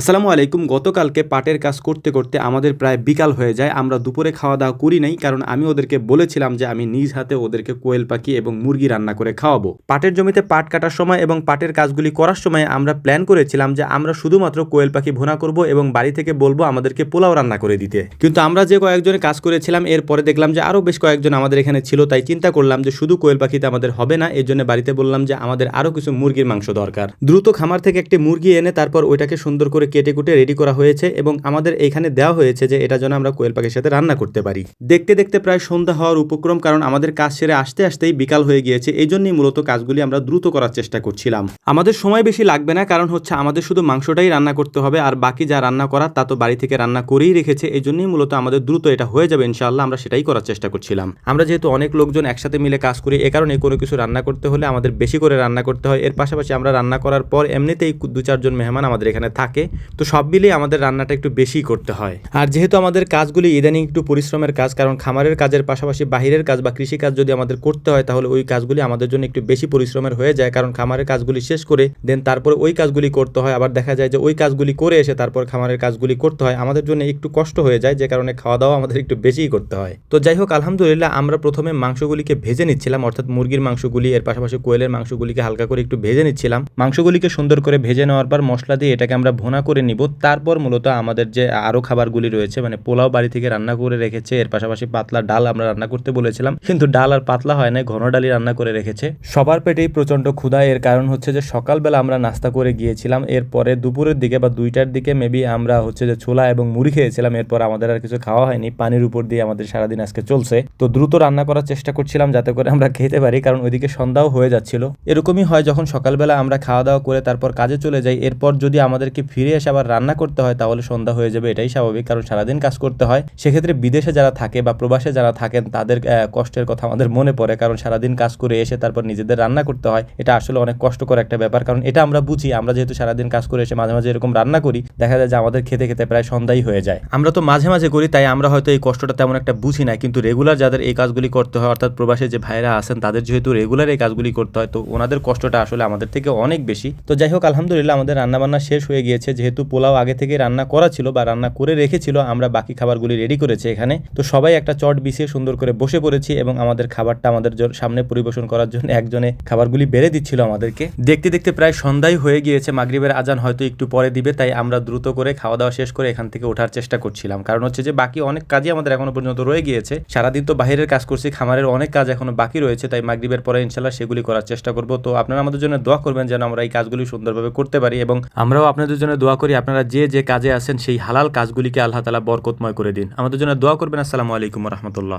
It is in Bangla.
আসসালামু আলাইকুম। গতকালকে পাটের কাজ করতে করতে আমাদের প্রায় বিকাল হয়ে যায়। আমরা দুপুরে খাওয়া দাওয়া করি নাই, কারণ আমি ওদেরকে বলেছিলাম যে আমি নিজ হাতে ওদেরকে কোয়েল পাখি এবং মুরগি রান্না করে খাওয়াবো। পাটের জমিতে পাট কাটার সময় এবং পাটের কাজগুলি করার সময় আমরা প্ল্যান করেছিলাম যে আমরা শুধুমাত্র কোয়েল পাখি ভুনা করব এবং বাড়ি থেকে বলব আমাদেরকে পোলাও রান্না করে দিতে। কিন্তু আমরা যে কয়েকজনে কাজ করেছিলাম, এরপরে দেখলাম যে আরও বেশ কয়েকজন আমাদের এখানে ছিল, তাই চিন্তা করলাম যে শুধু কোয়েল পাখিতে আমাদের হবে না এর জন্য বাড়িতে বললাম যে আমাদের আরও কিছু মুরগির মাংস দরকার। দ্রুত খামার থেকে একটি মুরগি এনে তারপর ওইটাকে সুন্দর করে কেটে কুটে রেডি করা হয়েছে এবং আমাদের এখানে দেওয়া হয়েছে যে এটা যেন আমরা কোয়েল পাখির সাথে রান্না করতে পারি। দেখতে দেখতে প্রায় সন্ধ্যা হওয়ার উপক্রম কারণ আমাদের কাজ সেরে আসতে আসতেই বিকাল হয়ে গিয়েছে এই জন্যই মূলত কাজগুলি আমরা দ্রুত করার চেষ্টা করছিলাম। আমাদের সময় বেশি লাগবে না কারণ হচ্ছে আমাদের শুধু মাংসটাই রান্না করতে হবে আর বাকি যা রান্না করার তা তো বাড়ি থেকে রান্না করেই রেখেছে এই জন্যই মূলত আমাদের দ্রুত এটা হয়ে যাবে ইনশাআল্লাহ, আমরা সেটাই করার চেষ্টা করছিলাম। আমরা যেহেতু অনেক লোকজন একসাথে মিলে কাজ করি, এ কারণে কোনো কিছু রান্না করতে হলে আমাদের বেশি করে রান্না করতে হয়। এর পাশাপাশি আমরা রান্না করার পর এমনিতেই দু চারজন মেহমান আমাদের এখানে থাকে। তো সব মিলিয়ে আমাদের রান্নাটা একটু বেশি করতে হয়। আর যেহেতু আমাদের কাজগুলি ইদানিং একটু পরিশ্রমের কাজ, কারণ খামারের কাজের পাশাপাশি বাহিরের কাজ বা কৃষি কাজ যদি আমাদের করতে হয়, তাহলে ওই কাজগুলি আমাদের জন্য একটু বেশি পরিশ্রমের হয়ে যায়। কারণ খামারের কাজগুলি শেষ করে, দেন তারপরে ওই কাজগুলি করতে হয়। আবার দেখা যায় যে ওই কাজগুলি করে এসে তারপর খামারের কাজগুলি করতে হয়। আমাদের জন্য একটু কষ্ট হয়ে যায়, যে কারণে খাওয়া দাওয়া আমাদের একটু বেশিই করতে হয়। তো যাই হোক, আলহামদুলিল্লাহ আমরা প্রথমে মাংসগুলিকে ভেজে নিচ্ছিলাম, অর্থাৎ মুরগির মাংসগুলি, এর পাশাপাশি কোয়েলের মাংসগুলিকে হালকা করে একটু ভেজে নিচ্ছিলাম। মাংসগুলিকে সুন্দর করে ভেজে নেওয়ার পর মশলা দিয়ে এটাকে আমরা ভোনা করে নিব। তারপর মূলত আমাদের যে আরও খাবারগুলি রয়েছে মানে পোলাও বাড়ি থেকে রান্না করে রেখেছে, এর পাশাপাশি পাতলা ডাল আমরা রান্না করতে বলেছিলাম, কিন্তু ডাল আর পাতলা হয় না ঘন ডালি রান্না করে রেখেছে। সবার পেটেই প্রচণ্ড ক্ষুধা, এর কারণ হচ্ছে যে সকালবেলা আমরা নাস্তা করে গিয়েছিলাম, এরপরে দুপুরের দিকে বা দুইটার দিকে মেবি আমরা হচ্ছে যে ছোলা এবং মুড়ি খেয়েছিলাম, এরপর আমাদের আর কিছু খাওয়া হয়নি, পানির উপর দিয়ে আমাদের সারাদিন আজকে চলছে। তো দ্রুত রান্না করার চেষ্টা করছিলাম যাতে করে আমরা খেতে পারি, কারণ ওইদিকে সন্ধ্যাও হয়ে যাচ্ছিল। এরকমই হয় যখন সকালবেলা আমরা খাওয়া দাওয়া করে তারপর কাজে চলে যাই, এরপর যদি আমাদেরকে ফিরে এসে আবার রান্না করতে হয়, তাহলে সন্ধ্যা হয়ে যাবে, এটাই স্বাভাবিক। কারণ সারাদিন কাজ করতে হয়। সেক্ষেত্রে বিদেশে যারা থাকে বা প্রবাসে যারা থাকেন, তাদের কষ্টের কথা আমাদের মনে পড়ে। কারণ সারাদিন কাজ করে এসে তারপর নিজেদের রান্না করতে হয়, এটা আসলে অনেক কষ্টকর একটা ব্যাপার। কারণ এটা আমরা বুঝি, আমরা যেহেতু সারাদিন কাজ করে এসে মাঝে মাঝে এরকম রান্না করি, দেখা যায় যে আমাদের খেতে খেতে প্রায় সন্ধ্যাই হয়ে যায়। আমরা তো মাঝে মাঝে করি, তাই আমরা হয়তো এই কষ্টটা তেমন একটা বুঝি না। কিন্তু রেগুলার যাদের এই কাজগুলি করতে হয়, অর্থাৎ প্রবাসে যে ভাইরা আছেন, তাদের যেহেতু রেগুলার এই কাজগুলি করতে হয়, তো ওনাদের কষ্টটা আসলে আমাদের থেকে অনেক বেশি। তো যাই হোক, আলহামদুলিল্লাহ, আমাদের রান্নাবান্না শেষ হয়ে গিয়েছে যেহেতু পোলাও আগে থেকে রান্না করা ছিল বা রান্না করে রেখেছিল, আমরা বাকি খাবারগুলি রেডি করেছি এখানে। তো সবাই একটা চট বিছিয়ে সুন্দর করে বসে পড়েছি এবং আমাদের খাবারটা আমাদের সামনে পরিবেশন করার জন্য একজনে খাবারগুলি বেড়ে দিচ্ছিল আমাদেরকে। দেখতে দেখতে প্রায় সন্ধ্যাই হয়ে গিয়েছে, মাগরিবের আজান হয়তো একটু পরে দিবে, তাই আমরা দ্রুত করে খাওয়া দাওয়া শেষ করে এখান থেকে ওঠার চেষ্টা করছিলাম। কারণ হচ্ছে যে বাকি অনেক কাজই আমাদের এখনও পর্যন্ত রয়ে গিয়েছে। সারাদিন তো বাইরের কাজ করছি, খামারের অনেক কাজ এখনও বাকি রয়েছে, তাই মাগরিবের পরে ইনশাল্লাহ সেগুলি করার চেষ্টা করব। তো আপনারা আমাদের জন্য দোয়া করবেন যেন আমরা এই কাজগুলি সুন্দরভাবে করতে পারি এবং আমরাও আপনাদের জন্য দোয়া করি আপনারা যে যে কাজে আছেন সেই হালাল কাজগুলিকে আল্লাহ তালা বরকতময় করে দিন। আমাদের জন্য দোয়া করবেন। আসসালামু আলাইকুম রহমতুল্লাহ।